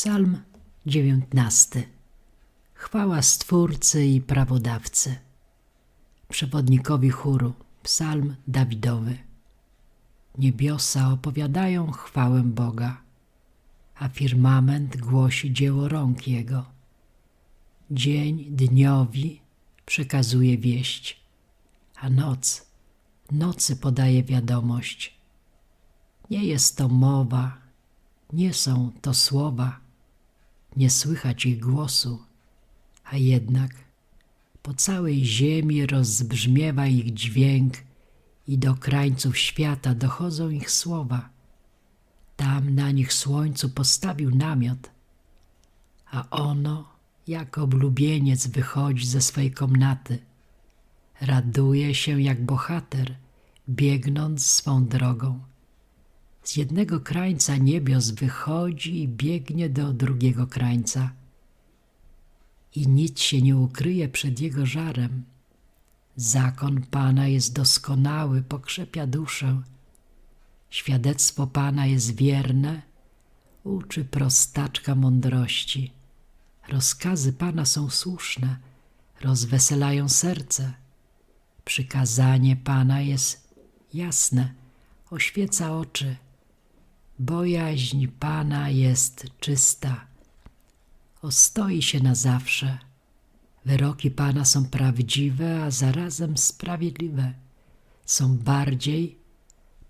Psalm 19. Chwała Stwórcy i Prawodawcy. Przewodnikowi chóru. Psalm Dawidowy. Niebiosa opowiadają chwałę Boga, a firmament głosi dzieło rąk Jego. Dzień dniowi przekazuje wieść, a noc nocy podaje wiadomość. Nie jest to mowa, nie są to słowa, nie słychać ich głosu, a jednak po całej ziemi rozbrzmiewa ich dźwięk i do krańców świata dochodzą ich słowa. Tam na nich słońcu postawił namiot, a ono, jak oblubieniec, wychodzi ze swej komnaty. Raduje się jak bohater, biegnąc swą drogą. Z jednego krańca niebios wychodzi i biegnie do drugiego krańca. I nic się nie ukryje przed jego żarem. Zakon Pana jest doskonały, pokrzepia duszę. Świadectwo Pana jest wierne, uczy prostaczka mądrości. Rozkazy Pana są słuszne, rozweselają serce. Przykazanie Pana jest jasne, oświeca oczy. Bojaźń Pana jest czysta, ostoi się na zawsze. Wyroki Pana są prawdziwe, a zarazem sprawiedliwe. Są bardziej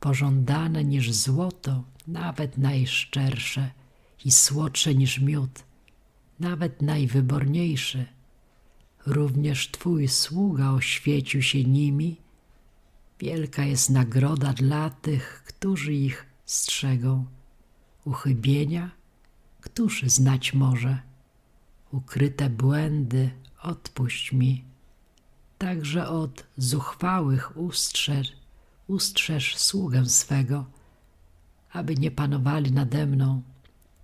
pożądane niż złoto, nawet najszczersze i słodsze niż miód, nawet najwyborniejszy. Również Twój sługa oświecił się nimi. Wielka jest nagroda dla tych, którzy ich strzegą. Uchybienia, któż znać może? Ukryte błędy odpuść mi. Także od zuchwałych ustrzeż, ustrzeż sługę swego, aby nie panowali nade mną.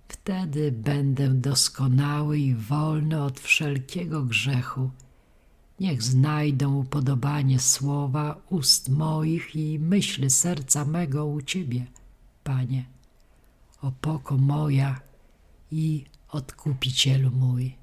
Wtedy będę doskonały i wolny od wszelkiego grzechu. Niech znajdą upodobanie słowa ust moich i myśli serca mego u Ciebie, Panie. Opoko moja i Odkupicielu mój.